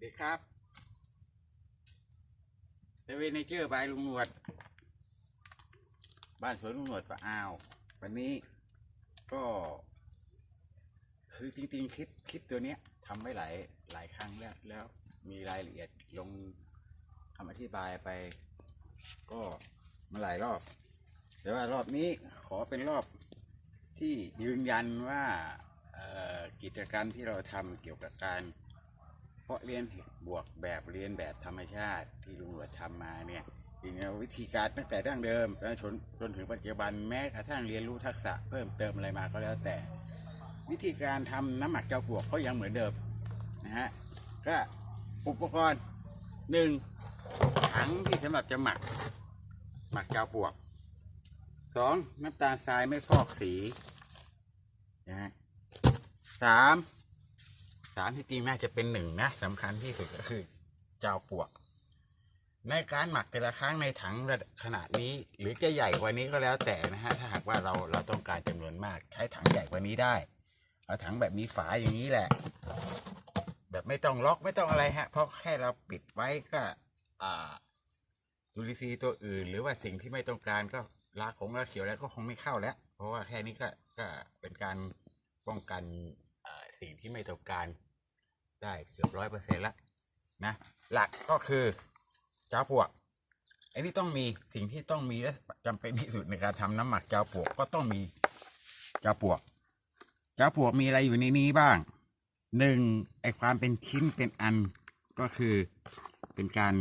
วัสดีครับเดวินเนเจอร์บายลุงหนวด บ้านสวนลุงหนวดปะอ้าว วันนี้ก็ คือจริงๆคลิปคลิปตัวเนี้ยทำไว้หลายหลายครั้งแล้ว แล้วมีรายละเอียดลงคำอธิบายไป ก็มาหลายรอบ แต่ว่ารอบนี้ขอเป็นรอบที่ยืนยันว่ากิจกรรมที่เราทำเกี่ยวกับการ ราะเรียนเห็ดบวกแบบเรียนแบบธรรมชาติที่ลุงหลวดทำมาเนี่ยจริงๆวิธีการตั้งแต่ดั้งเดิมจนจนถึงปัจจุบันแม้กระทั่งเรียนรู้ทักษะเพิ่มเติมอะไรมาก็แล้วแต่ วิธีการทำน้ำหมักเจ้าปวกก็ยังเหมือนเดิมนะฮะก็อุปกรณ์หนึ่งถังที่สำหรับจะหมักหมักเจ้าปวกสองน้ำตาลทรายไม่ฟอกสีนะฮะสามามที่จริงน่จะเป็นหนึ่งนะสำคัญที่สุดก็คือเจ้าปวก ในการหมักแต่ละครั้งในถังระขนาดนี้ หรือจะใหญ่กว่านี้ก็แล้วแต่นะฮะถ้าหากว่าเราเราต้องการจำนวนมาก ใช้ถังใหญ่กว่านี้ได้เอาถังแบบมีฝาอย่างนี้แหละ แบบไม่ต้องล็อกไม่ต้องอะไรฮะ เพราะแค่เราปิดไว้ก็อ่าจุลินทรีย์ตัวอื่น หรือว่าสิ่งที่ไม่ต้องการก็ลาของลาเขียวแล้วก็คงไม่เข้าแล้ว เพราะว่าแค่นี้ก็ก็เป็นการป้องกันสิ่งที่ไม่ต้องการ ได้เกือบร้อยเปอร์เซ็นต์ละนะหลักก็คือเจ้าปลวกไอ้นี่ต้องมีสิ่งที่ต้องมีและจำเป็นที่สุดในการทำน้ำหมักเจ้าปลวกก็ต้องมีเจ้าปลวกเจ้าปลวกมีอะไรอยู่ในนี้บ้างหนึ่งไอความเป็นชิ้นเป็นอันก็คือเป็นการ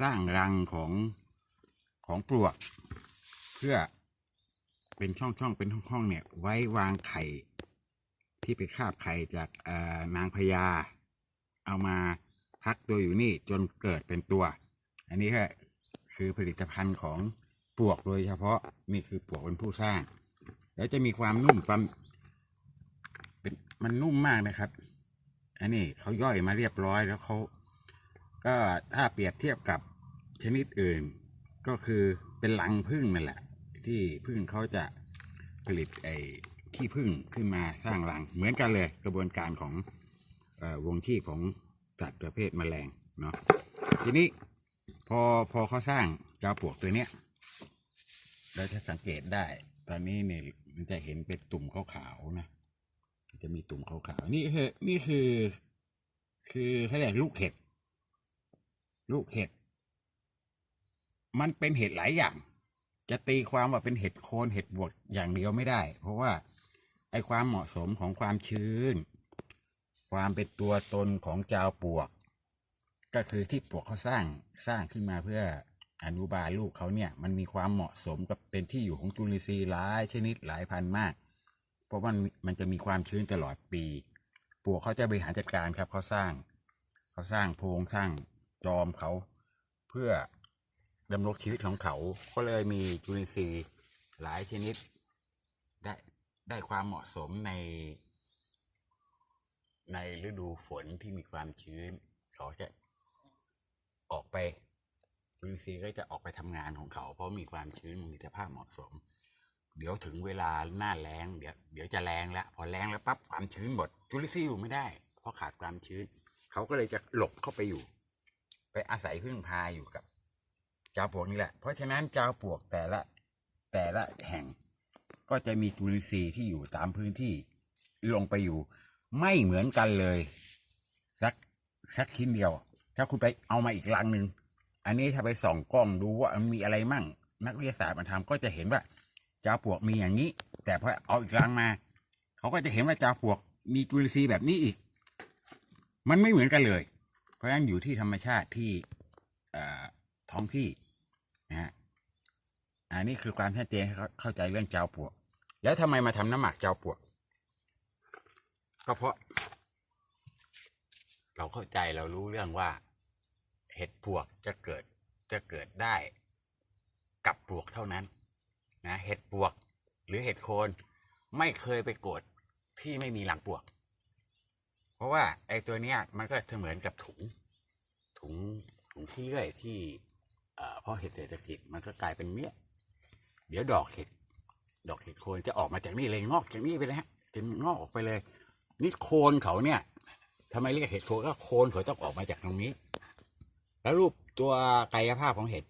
สร้างรังของของปลวก เพื่อเป็นช่องๆเป็นห้องๆเนี่ย ไว้วางไข่ที่ไปคาบไข่จากนางพญา เอามาพักตัวอยู่นี่จนเกิดเป็นตัว อันนี้ก็คือผลิตภัณฑ์ของปวกโดยเฉพาะนี่คือปวกเป็นผู้สร้าง แล้วจะมีความนุ่มความเป็นมันนุ่มมากนะครับ อันนี้เขาย่อยมาเรียบร้อยแล้วเขาก็ถ้าเปรียบเทียบกับชนิดอื่น ก็คือเป็นหลังพึ่งนั่นแหละ ที่พึ่งเขาจะผลิตไอ้ขี้พึ่งขึ้นมาสร้างรังเหมือนกันเลยกระบวนการของ วงชีพของสัตว์ประเภทแมลงเนาะทีนี้พอพอเขาสร้างจ้าปลวกตัวเนี้ยเราจะสังเกตได้ ตอนนี้เนี่ยมันจะเห็นเป็นตุ่มขาวๆนะจะมีตุ่มขาวๆนี่คือนี่คือ คือเขาเรียกลูกเห็ด ลูกเห็ด มันเป็นเห็ดหลายอย่าง จะตีความว่าเป็นเห็ดโคนเห็ดบวกอย่างเดียวไม่ได้ เพราะว่าไอความเหมาะสมของความชื้น ความเป็นตัวตนของจาวปวก ก็คือที่ปวกเขาสร้างสร้างขึ้นมาเพื่ออนุบาลลูกเขาเนี่ย มันมีความเหมาะสมกับเป็นที่อยู่ของจุลินทรีย์หลายชนิดหลายพันมาก เพราะมันมันจะมีความชื้นตลอดปี ปวกเขาจะบริหารจัดการครับเขาสร้าง เขาสร้างโพรงสร้างจอมเขา เพื่อดำรงชีวิตของเขา ก็เลยมีจุลินทรีย์หลายชนิด ได้ได้ความเหมาะสมใน ในฤดูฝนที่มีความชื้น เขาจะออกไปจุลินทรีย์ก็จะออกไปทำงานของเขา เพราะมีความชื้นมีสภาพเหมาะสม เดี๋ยวถึงเวลาหน้าแล้งเดี๋ยวเดี๋ยวจะแรงแล้วพอแรงแล้วปั๊บความชื้นหมดจุลินทรีย์อยู่ไม่ได้ เพราะขาดความชื้น เขาก็เลยจะหลบเข้าไปอยู่ ไปอาศัยพึ่งพาอยู่กับจ้าปวกนี่แหละ เพราะฉะนั้นจ้าปวกแต่ละแต่ละแห่ง ก็จะมีจุลินทรีย์ที่อยู่ตามพื้นที่ลงไปอยู่ ไม่เหมือนกันเลยสักสักชิ้นเดียว ถ้าคุณไปเอามาอีกลังหนึ่งอันนี้ถ้าไปส่องกล้องดูว่ามันมีอะไรมั่ง นักวิทยาศาสตร์มาทำก็จะเห็นว่าจาปวกมีอย่างนี้ แต่พอเอาอีกรังมา เขาก็จะเห็นว่าจาปวกมีจุลินทรีย์แบบนี้อีก มันไม่เหมือนกันเลย เพราะฉะนั้นอยู่ที่ธรรมชาติที่อท้องที่นะฮะอันนี้คือความชัดเจนให้เขาเข้าใจเรื่องเจ้าปวก แล้วทำไมมาทำน้ำหมักเจ้าปวก ก็เพราะ เราเข้าใจเรารู้เรื่องว่า เห็ดปวกจะเกิดจะเกิดได้ กับปลวกเท่านั้น นะเห็ดปวก หรือเห็ดโคนไม่เคยไปโกดที่ไม่มีหลังปวก เพราะว่าไอ้ตัวเนี้ยมันก็เหมือนกับถุง ถุงถุงที่เลื่อยที่เอ่อพอเห็ดเศรษฐกิจมันก็กลายเป็นเนี้ยเดี๋ยวดอกเห็ด ดอกเห็ดโคนจะออกมาจากนี่เลยงอกจากนี่ไปเลยฮะจะงอกออกไปเลย นี่โคนเขาเนี่ยทำไมเรียกเห็ดโคนก็โคนเขาต้องออกมาจากตรงนี้ แล้วรูปตัวกายภาพของเห็ด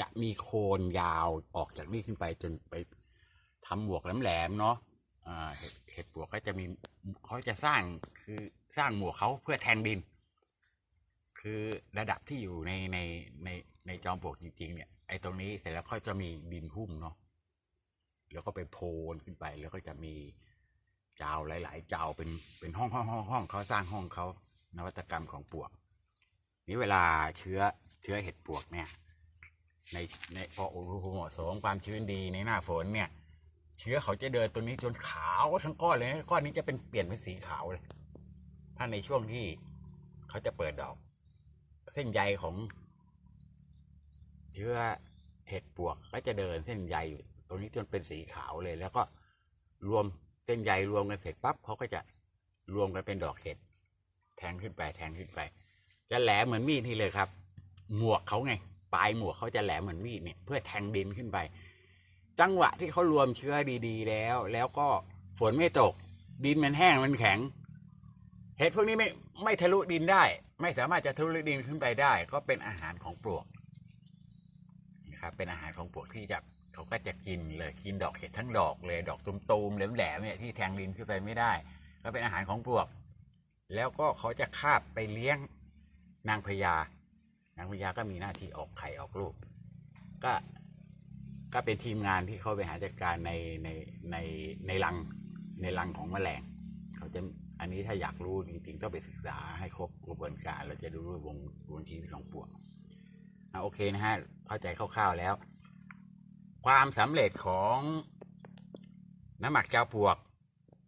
จะมีโคนยาวออกจากนี่ขึ้นไปจนไปทำหมวกแหลมๆเนาะเห็ดเห็ดปวกก็จะมีเขาจะสร้างคือสร้างหมวกเขาเพื่อแทงดิน คือระดับที่อยู่ในในในในจอมปลวกจริงๆเนี่ยไอ้ตรงนี้เสร็จแล้วเขาจะมีดินหุ้มเนาะแล้วก็ไปโพนขึ้นไปแล้วก็จะมี จาหลาย ๆ เจาเป็นเป็นห้องห้องห้องห้องเขาสร้างห้องเขานวัตกรรมของปวก นี่เวลาเชื้อเชื้อเห็ดปวกเนี่ยในในพออุณหภูมิเหมาะสมความชื้นดีในหน้าฝนเนี่ย เชื้อเขาจะเดินตัวนี้จนขาวทั้งก้อนเลยก้อนนี้จะเป็นเปลี่ยนเป็นสีขาวเลย ถ้าในช่วงที่เขาจะเปิดดอก เส้นใยของ เชื้อเห็ดปวกก็จะเดินเส้นใยอยู่ตรงนี้จนเป็นสีขาวเลย แล้วก็รวม เส้นใยรวมกันเสร็จปั๊บเขาก็จะรวมกันเป็นดอกเห็ดแทงขึ้นไปแทงขึ้นไป จะแหลมเหมือนมีดนี่เลยครับ หมวกเขาไงปลายหมวกเขาจะแหลมเหมือนมีดเนี่ยเพื่อแทงดินขึ้นไป จังหวะที่เขารวมเชื้อดี ๆ แล้ว แล้วก็ฝนไม่ตก ดินมันแห้งมันแข็ง เห็ดพวกนี้ไม่ไม่ทะลุดินได้ ไม่สามารถจะทะลุดินขึ้นไปได้ ก็เป็นอาหารของปลวกนะครับเป็นอาหารของปลวกที่จะ เขาก็จะกินเลยกินดอกเห็ดทั้งดอกเลยดอกตุมๆแหลมๆเนี่ยที่แทงดินขึ้นไปไม่ได้ก็เป็นอาหารของปลวก แล้วก็เขาจะคาบไปเลี้ยงนางพญานางพญาก็มีหน้าที่ออกไข่ออกลูก ก็ก็เป็นทีมงานที่เขาไปหาจัดการในในในในรังในรังของแมลงเขาจะอันนี้ถ้าอยากรู้จริงๆต้องไปศึกษาให้ครบกระบวนการเราจะดูวงวงชีวิตของปลวกอะโอเคนะฮะเข้าใจคร่าวๆแล้ว ความสำเร็จของน้ำหมักเจ้าปวก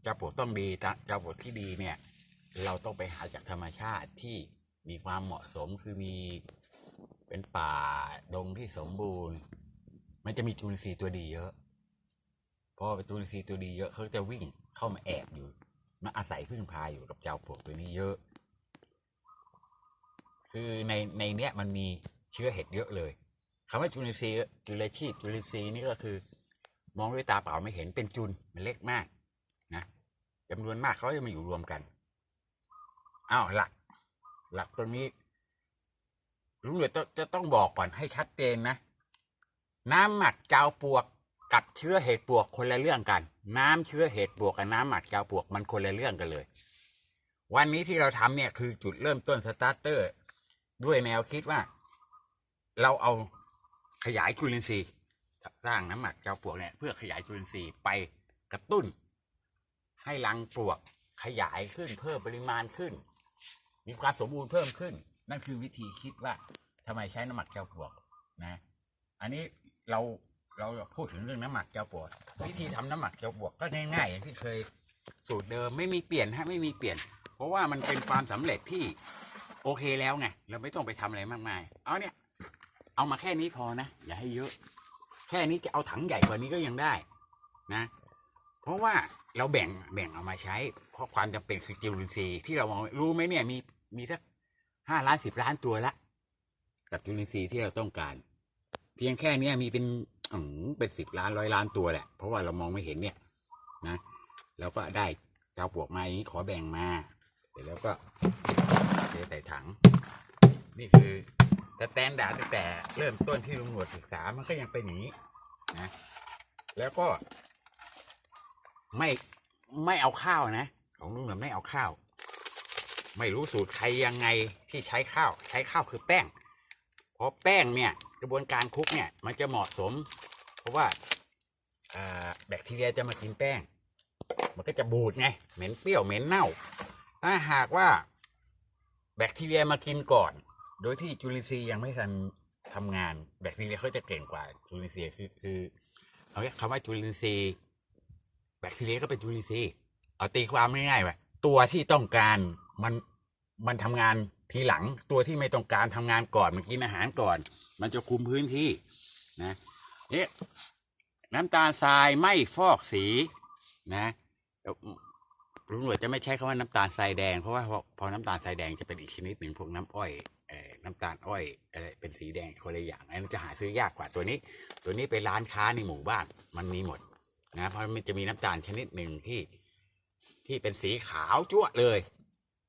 เจ้าปวกต้องดีเจ้าปวกที่ดีเนี่ย เราต้องไปหาจากธรรมชาติที่มีความเหมาะสมคือมีเป็นป่าดงที่สมบูรณ์ มันจะมีจุลินทรีย์ตัวดีเยอะพอจุลินทรีย์ตัวดีเยอะเขาจะวิ่งเข้ามาแอบอยู่มาอาศัยพึ่งพาอยู่กับเจ้าปวกตัวนี้เยอะ คือในในเนี้ยมันมีเชื้อเห็ดเยอะเลย คำว่าจุลินทรีย์จุลชีพจุลินทรีย์นี่ก็คือ มองด้วยตาเปล่าไม่เห็นเป็นจุลมันเล็กมากนะจำนวนมากเขาจะมาอยู่รวมกันอ้าวหลัก หลักตรงนี้ลุงเลือจะต้องบอกก่อนให้ชัดเจนนะ น้ำหมักเจ้าปวกกับเชื้อเห็ดปวกคนละเรื่องกัน น้ำเชื้อเห็ดปวกกับน้ำหมักเจ้าปวกมันคนละเรื่องกันเลย วันนี้ที่เราทำเนี่ยคือจุดเริ่มต้นสตาร์เตอร์ ด้วยแนวคิดว่า เราเอา ขยายจุลินทรีย์สร้างน้ำหมักเจ้าปลวกเนี่ยเพื่อขยายจุลินทรีย์ไปกระตุ้น ให้รังปลวกขยายขึ้นเพิ่มปริมาณขึ้น มีความสมบูรณ์เพิ่มขึ้น นั่นคือวิธีคิดว่าทำไมใช้น้ำหมักเจ้าปลวกนะ อันนี้เราเราพูดถึงเรื่องน้ำหมักเจ้าปลวกวิธีทำน้ำหมักเจ้าปลวกก็ง่ายๆอย่างที่เคยสูตรเดิมไม่มีเปลี่ยนฮะไม่มีเปลี่ยน เพราะว่ามันเป็นความสำเร็จที่โอเคแล้วไงเราไม่ต้องไปทำอะไรมากมายเอาเนี่ย เอามาแค่นี้พอนะ อย่าให้เยอะ แค่นี้จะเอาถังใหญ่กว่านี้ก็ยังได้นะ เพราะว่าเราแบ่งแบ่งเอามาใช้ เพราะความจำเป็นคือจุลินทรีย์ที่เรามองรู้ไหมเนี่ยมีมีสักห้าล้านสิบล้านตัวละกับจุลินทรีย์ที่เราต้องการ เพียงแค่นี้มีเป็นอืเป็นสิบล้านร้อยล้านตัวแหละ เพราะว่าเรามองไม่เห็นเนี่ยนะแล้วก็ได้เจ้าปวกมาอย่างนี้ขอแบ่งมาเสร็จแล้วก็เทใส่ถัง นี่คือ แต่แตนดาตั้งแต่เริ่มต้นที่ลุงหนวดศึกษามันก็ยังเป็นอย่างนี้นะแล้วก็ ไม่ไม่เอาข้าวนะ ของลุงหนวดไม่เอาข้าว ไม่รู้สูตรใครยังไงที่ใช้ข้าว ใช้ข้าวคือแป้งเพราะแป้งเนี่ย กระบวนการคุกเนี่ย มันจะเหมาะสม เพราะว่าแบคทีเรียจะมากินแป้ง มันก็จะบูดไง เหม็นเปรี้ยวเหม็นเน่า ถ้าหากว่า แบคทีเรียมากินก่อน โดยที่จุลินทรีย์ยังไม่ทันทำงานแบคทีเรียเขาจะเก่งกว่าจุลินทรีย์คือคือเอาคำว่าจุลินทรีย์แบคทีเรียก็เป็นจุลินทรีย์เอาตีความง่ายๆว่าตัวที่ต้องการมันมันทำงานทีหลังตัวที่ไม่ต้องการทำงานก่อนมันกินอาหารก่อน มันจะคุมพื้นที่นะนี่น้ำตาลทรายไม่ฟอกสีนะลุงหลวดจะไม่ใช้คำว่าน้ำตาลทรายแดงเพราะว่าพอพอน้ำตาลทรายแดงจะเป็นอีกชนิดหนึ่งพวกน้ำอ้อย น้ำตาลอ้อยอะไรเป็นสีแดงคนละอย่างอันนั้นจะหาซื้อยากกว่าตัวนี้ ตัวนี้ไปร้านค้าในหมู่บ้านมันมีหมดนะเพราะมันจะมีน้ำตาลชนิดหนึ่งที่ที่เป็นสีขาวจั่วเลย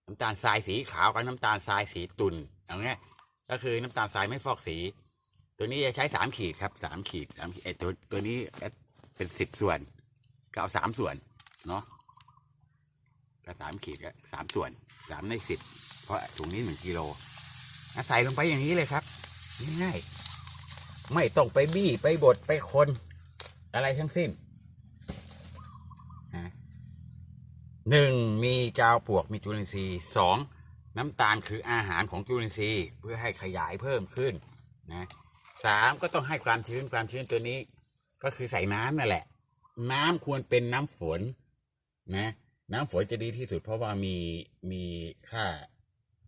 น้ำตาลทรายสีขาวกับน้ำตาลทรายสีตุ่นเอาเงี้ยก็คือน้ำตาลทรายไม่ฟอกสี ตัวนี้จะใช้สามขีดครับสามขีดสามขีดไอ้ตัวตัวนี้เป็นสิบส่วน ก็เอาสามส่วนเนาะก็สามขีดก็สามส่วนสามในสิบเพราะถุงนี้หนึ่งกิโล อะใส่ลงไปอย่างนี้เลยครับง่ายๆไม่ต้องไปบี้ไปบดไปคน อะไรทั้งสิ้นหนึ่งมีกาวปวกมีจุลินทรีย์สองน้ำตาลคืออาหารของจุลินทรีย์เพื่อให้ขยายเพิ่มขึ้นนะสามก็ต้องให้ความชื้นความชื้นตัวนี้ ก็คือใส่น้ำนั่นแหละ น้ำควรเป็นน้ำฝนนะ น้ำฝนจะดีที่สุดเพราะว่ามีมีค่า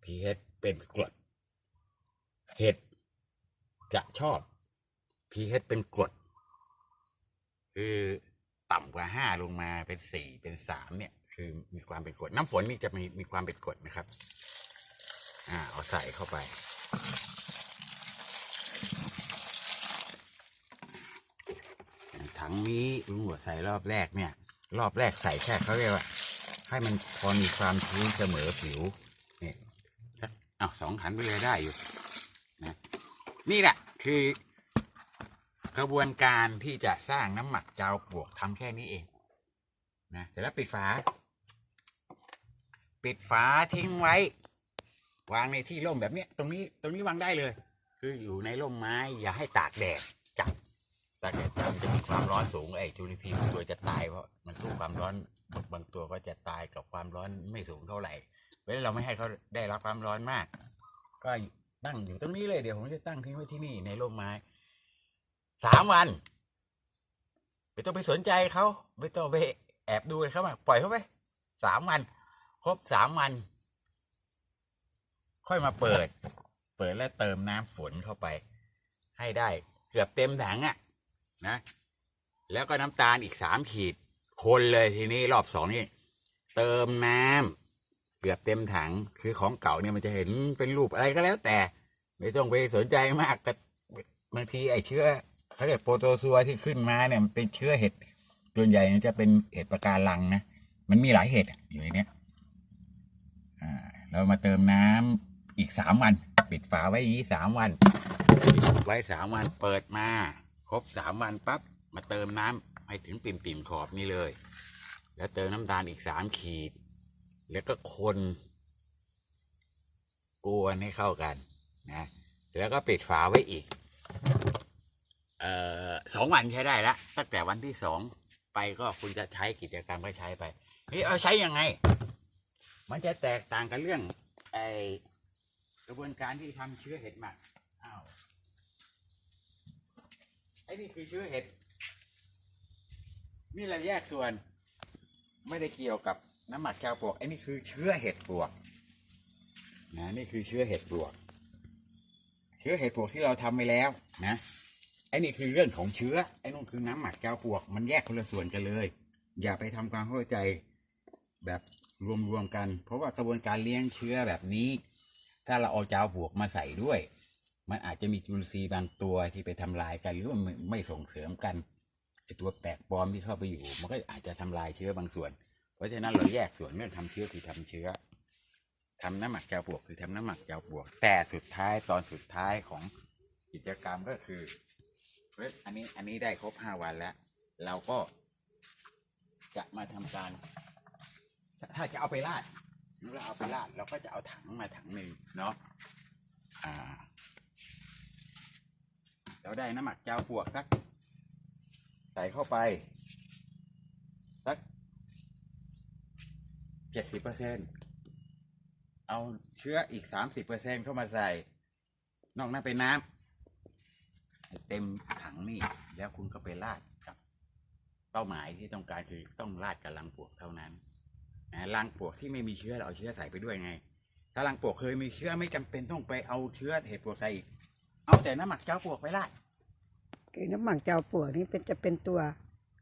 pH เป็นกรด เห็ดจะชอบ pH เป็นกรดคือต่ำกว่าห้าลงมาเป็นสี่เป็นสามเนี่ย คือมีความเป็นกรดน้ำฝนนี่จะมีมีความเป็นกรดนะครับ อ่า เอาใส่เข้าไป ถังนี้ลุงหัวใส่รอบแรกเนี่ย รอบแรกใส่แค่เขาเรียกว่า ให้มันพอมีความชื้นเสมอผิวเนี่ยสักอ้าสองขันไปเลยได้อยู่ นะนี่แหละคือกระบวนการที่จะสร้างน้ำหมักเจ้าปวกทำแค่นี้เองนะเสร็จแล้วปิดฝา ปิดฝาทิ้งไว้ วางในที่ร่มแบบนี้ตรงนี้ตรงนี้วางได้เลย คืออยู่ในร่มไม้ อย่าให้ตากแดดจัดตากแดดจัดมันจะมีความร้อนสูงไอ้จุลินทรีย์ตัวจะตายเพราะมันสู้ความร้อนบางตัวก็จะตายกับความร้อนไม่สูงเท่าไหร่เพราเราไม่ให้เขาได้รับความร้อนมาก ก็ ตั้งอยู่ตรงนี้เลยเดี๋ยวผมจะตั้งทิ้งไว้ที่นี่ในร่มไม้สามวันไม่ต้องไปสนใจเขาไม่ต้องไปแอบดูเขามาปล่อยเขาไปสามวัน ครบสามวัน ค่อยมาเปิด เปิดแล้วเติมน้ำฝนเข้าไป ให้ได้เกือบเต็มถังอะ่ะ นะ แล้วก็น้ำตาลอีกสามขีด คนเลยทีนี้รอบสองนี่เติมน้ำ เกือบเต็มถัง คือของเก่าเนี่ยมันจะเห็นเป็นรูปอะไรก็แล้วแต่ ไม่ต้องไปสนใจมากแต่บางทีไอ้เชื้อเขาเรียกโปรโตซัวที่ขึ้นมาเนี่ยมันเป็นเชื้อเห็ดส่วนใหญ่จะเป็นเห็ดประการลังนะมันมีหลายเห็ดอยู่ในนี้อ่าเรามาเติมน้ำอีกสามวัน ปิดฝาไว้อย่างนี้สามวันไว้สามวันเปิดมา ครบสามวันปั๊บมาเติมน้ำให้ถึงปิ่มปิ่มๆขอบนี่เลย แล้วเติมน้ำตาลอีกสามขีด แล้วก็คนกวนให้เข้ากันนะ แล้วก็ปิดฝาไว้อีกเอ่อสองวันใช้ได้แล้วตั้งแต่วันที่สองไปก็คุณจะใช้กิจกรรมก็ใช้ไปนี่เอาใช้ยังไง มันจะแตกต่างกันเรื่อง ไอกระบวนการที่ทำเชื้อเห็ดหมักอ้าวไอ้นี่คือเชื้อเห็ดนี่เราแยกส่วน ไม่ได้เกี่ยวกับ น้ำหมักชาวปลวกไอ้นี่คือเชื้อเห็ดปลวกนะนี่คือเชื้อเห็ดปลวก เชื้อเห็ดปลวกที่เราทำไปแล้วนะไอ้นี่คือเรื่องของเชื้อไอ้นู่นคือน้ำหมักเจ้าปลวก มันแยกคนละส่วนกันเลย อย่าไปทำความเข้าใจแบบรวมๆกัน เพราะว่ากระบวนการเลี้ยงเชื้อแบบนี้ ถ้าเราเอาเจ้าบวกมาใส่ด้วย มันอาจจะมีจุลทรีย์บางตัวที่ไปทำลายกันหรือว่าไม่ส่งเสริมกันไอตัวแปลกปลอมที่เข้าไปอยู่ มันก็อาจจะทำลายเชื้อบางส่วน ราะฉะนั้นเราแยกส่วนเรื่องทำเชื้อคือทำเชื้อทำน้ำหมักเจ้าบวกคือทำน้ำหมักเจ้าบวก แต่สุดท้ายตอนสุดท้ายของกิจกรรมก็คือเฮ้ยอันนี้อันนี้ได้ครบห้าวันแล้ว เราก็จะมาทำการ ถ้าจะเอาไปราดเราเอาไปราดเราก็จะเอาถังมาถังหนึ่งเนาะอ่าเราได้น้ำหมักเจ้าปวกสักใส่เข้าไปสัก เจ็ดสิบเปอร์เซ็นเอาเชื้ออีกสามสิบเปอร์เซ็นเข้ามาใส่ นอกนั้นเป็นน้ำให้เต็มถังนี่ แล้วคุณก็ไปราดกับ เป้าหมายที่ต้องการคือต้องราดกับรังปลวกเท่านั้นนะรังปลวกที่ไม่มีเชื้อเราเอาเชื้อใส่ไปด้วยไง ถ้ารังปลวกเคยมีเชื้อไม่จำเป็นต้องไปเอาเชื้อเห็ดปลวกใส่อีกเอาแต่น้ำหมักเจ้าปลวกไปราดคือน้ำหมักเจ้าปลวกนี่เป็นจะเป็นตัว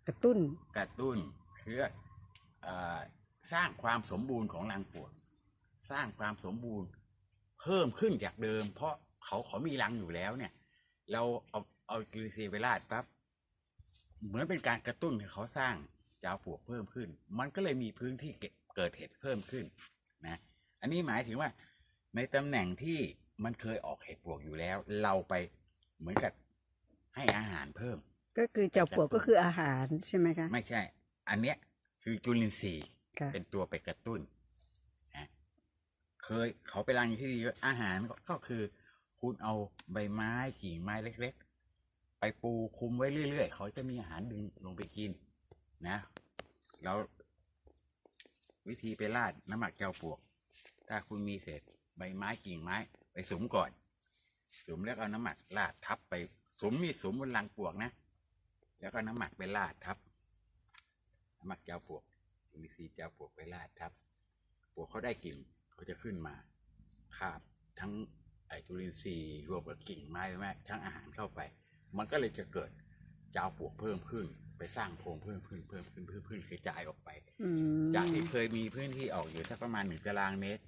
กระตุ้นกระตุ้นเชื้อเออ สร้างความสมบูรณ์ของรังปลวก สร้างความสมบูรณ์ เพิ่มขึ้นจากเดิม เพราะเขาเขามีรังอยู่แล้วเนี่ย เราเอาเอาจุลินทรีย์ไปราดปั๊บเหมือนเป็นการกระตุ้นให้เขาสร้างเจ้าปลวกเพิ่มขึ้น มันก็เลยมีพื้นที่เก็บเกิดเห็ดเพิ่มขึ้นนะอันนี้หมายถึงว่า ในตำแหน่งที่มันเคยออกเห็ดปวกอยู่แล้ว เราไปเหมือนกับให้อาหารเพิ่ม ก็คือเจ้าปลวกก็คืออาหารใช่ไหมคะ ไม่ใช่ อันเนี้ยคือจุลินทรีย์ค่ะ เป็นตัวไปกระตุ้นนะเคยเขาไปรังที่ดีอาหารก็คือคุณเอาใบไม้กิ่งไม้เล็ก ๆ ไปปูคุมไว้เรื่อยๆเขาจะมีอาหารดึงลงไปกิน นะแล้ววิธีไปราดน้ำหมักแก้วปวก ถ้าคุณมีเศษใบไม้กิ่งไม้ ไปสมก่อนสมแล้วก็เอาน้ำหมักราดทับไปสมมีสมบนรังปวกนะ แล้วก็น้ำหมักไปราดทับน้ำหมักแก้วปวก มีซีแก้วปลวกไปราดทับปลวกเขาได้กลิ่นเขาจะขึ้นมาคาบทั้งไอจุลินทรีย์รวมกับกิ่งไม้แม้ทั้งอาหารเข้าไป มันก็เลยจะเกิดเจ้าปลวกเพิ่มขึ้น ไปสร้างโพรงเพิ่มขึ้นเพิ่มขึ้นเพิ่มขึ้นกระจายออกไปอืมจากที่เคยมีพื้นที่ออกอยู่สักประมาณหนึ่งตารางเมตร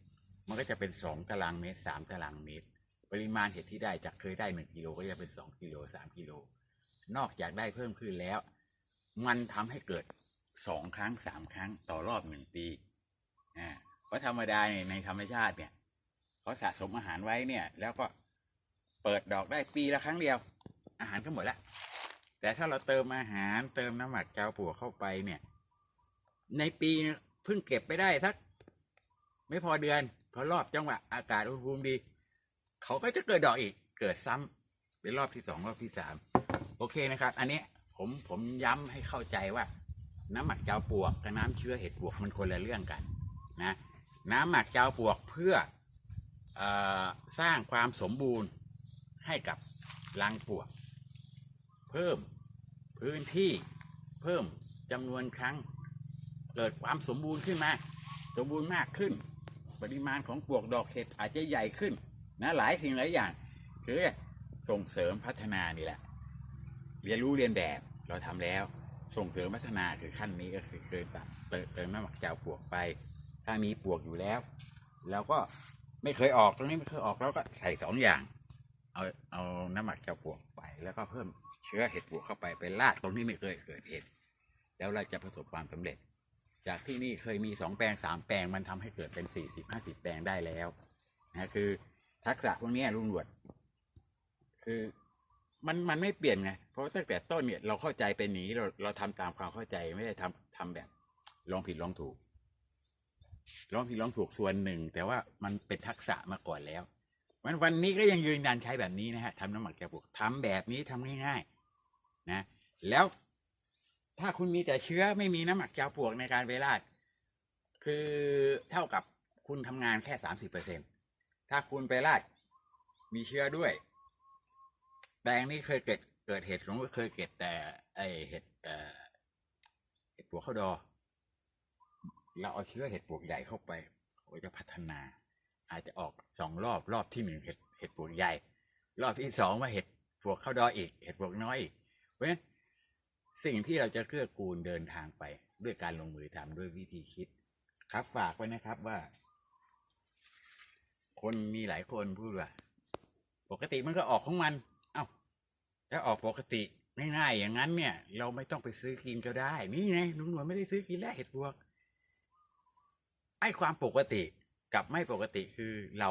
มันก็จะเป็นสองตารางเมตรสามตารางเมตร ปริมาณเห็ดที่ได้จากเคยได้หนึ่งกิโลก็จะเป็นสองกิโลสามกิโลนอกจากได้เพิ่มขึ้นแล้ว มันทำให้เกิด สองครั้งสามครั้งต่อรอบหนึ่งปีอ่าเพราะธรรมดานในธรรมชาติเนี่ยเขาสะสมอาหารไว้เนี่ย แล้วก็เปิดดอกได้ปีละครั้งเดียว อาหารก็หมดละแต่ถ้าเราเติมอาหารเติมน้ำหมักเจ้าปลวเข้าไปเนี่ย ในปีเพิ่งเก็บไปได้สักไม่พอเดือนพอรอบจังหวะอากาศอุณหภูมิดี เขาก็จะเกิดดอกอีก เกิดซ้ำเป็นรอบที่สองรอบที่สามโอเคนะครับ อันนี้ผมผมย้ำให้เข้าใจว่า น้ำหมักเจ้าปวกกับน้ำเชื้อเห็ดปวกมันคนละเรื่องกันนะน้ำหมักเจ้าปวกเพื่ออสร้างความสมบูรณ์ให้กับรังปวก เพิ่มพื้นที่เพิ่มจำนวนครั้ง เกิดความสมบูรณ์ขึ้นมา สมบูรณ์มากขึ้น ปริมาณของปวกดอกเห็ดอาจจะใหญ่ขึ้นนะหลายสิ่งหลายอย่างคือส่งเสริมพัฒนานี่แหละ เรียนรู้เรียนแบบเราทำแล้ว ส่งเสริมพัฒนาคือขั้นนี้ก็คือเคยตัดเติมเติมน้ำหมักเจ้าปลวกไป ถ้ามีปลวกอยู่แล้ว แล้วก็ไม่เคยออกตรงนี้ไม่เคยออกเราก็ใส่สองอย่าง เอาเอาน้ำหมักเจ้าปลวกไป แล้วก็เพิ่มเชื้อเห็ดปลวกเข้าไปไปลาดตรงที่ไม่เคยเกิดเห็ดแล้วเราจะประสบความสำเร็จ จากที่นี่เคยมีสองแปลงสามแปลงมันทำให้เกิดเป็นสี่สิบห้าสิบแปลงได้แล้วนะคือทักษะพวกนี้ยลุงหนวด คือ มันมันไม่เปลี่ยนไงเพราะตั้งแต่ต้นเนี่ยเราเข้าใจเป็นนี้เราเราทำตามความเข้าใจไม่ได้ทำทำแบบลองผิดลองถูกลองผิดลองถูกส่วนหนึ่ง แต่ว่ามันเป็นทักษะมาก่อนแล้ววันวันนี้ก็ยังยืนยันใช้แบบนี้นะฮะทำน้ำหมักแกะปลูกทำแบบนี้ทำง่ายๆนะ แล้วถ้าคุณมีแต่เชื้อไม่มีน้ำหมักเจ้าปลวกในการไปราดคือเท่ากับคุณทำงานแค่สามสิบเปอร์เซ็นถ้าคุณไปราดมีเชื้อด้วย แปลงนี้เคยเกิดเกิดเห็ดผมก็เคยเก็บแต่ ไอเห็ดเห็ดปลวกข้าวดอ เราเอาเชื้อเห็ดปลวกใหญ่เข้าไปก็จะพัฒนา อาจจะออกสองรอบรอบที่หนึ่งเห็ดเห็ดปลวกใหญ่ รอบที่สองมาเห็ดปลวกข้าวดออีก เห็ดปลวกน้อยอีกเพราะฉะนั้นสิ่งที่เราจะเกื้อกูลเดินทางไป ด้วยการลงมือทำด้วยวิธีคิด ครับฝากไว้นะครับว่า คนมีหลายคนพูดว่า ปกติมันก็ออกของมัน ถ้าออกปกติง่ายๆอย่างนั้นเนี่ย เราไม่ต้องไปซื้อกินก็ได้ นี่ไงลุงหนวดไม่ได้ซื้อกินแล้วเห็ดปลวกไอ้ความปกติกับไม่ปกติคือเรา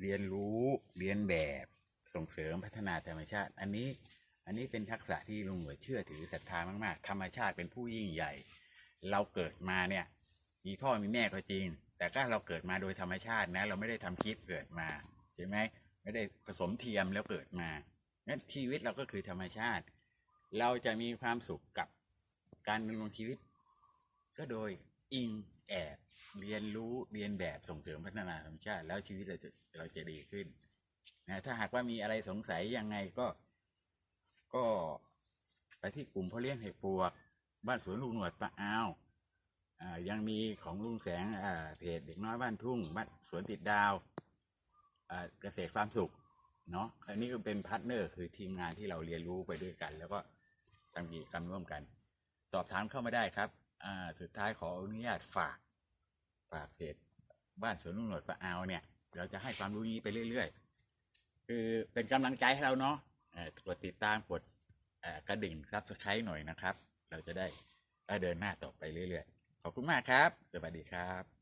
เรียนรู้เรียนแบบส่งเสริมพัฒนาธรรมชาติ อันนี้ อันนี้เป็นทักษะที่ลุงหนวดเชื่อถือศรัทธามากๆ ธรรมชาติเป็นผู้ยิ่งใหญ่ เราเกิดมาเนี่ย มีพ่อมีแม่ก็จริง แต่ก็เราเกิดมาโดยธรรมชาตินะ เราไม่ได้ทำคลิปเกิดมาใช่ไหมไม่ได้ผสมเทียมแล้วเกิดมา งั้นชีวิตเราก็คือธรรมชาติ เราจะมีความสุขกับการดำรงชีวิต ก็โดยอิงแอบเรียนรู้เรียนแบบส่งเสริมพัฒนาธรรมชาติ แล้วชีวิตเราจะเราจะดีขึ้นนะถ้าหากว่ามีอะไรสงสัยยังไงก็ ก็ไปที่กลุ่มพ่อเลี้ยงเห็ดปวก บ้านสวนลุงหนวดปะอาวอ่ายังมีของลุงแสงอ่าเพจเด็กน้อยบ้านทุ่งบ้านสวนติดดาวอ่าเกษตรฟามสุข เนาะอันนี้ก็เป็นพาร์ทเนอร์คือทีมงานที่เราเรียนรู้ไปด้วยกัน แล้วก็ทำกิจกรรมร่วมกัน สอบถามเข้ามาได้ครับอ่าสุดท้ายขออนุญาตฝากฝากเพจบ้านสวนลุงหนวดปะอาวเนี่ย เราจะให้ความรู้นี้ไปเรื่อย ๆ คือเป็นกำลังใจให้เราเนาะอ่อกดติดตามกดกระดิ่งซับสไครต์หน่อยนะครับ เราจะได้เดินหน้าต่อไปเรื่อย ๆ ขอบคุณมากครับ สวัสดีครับ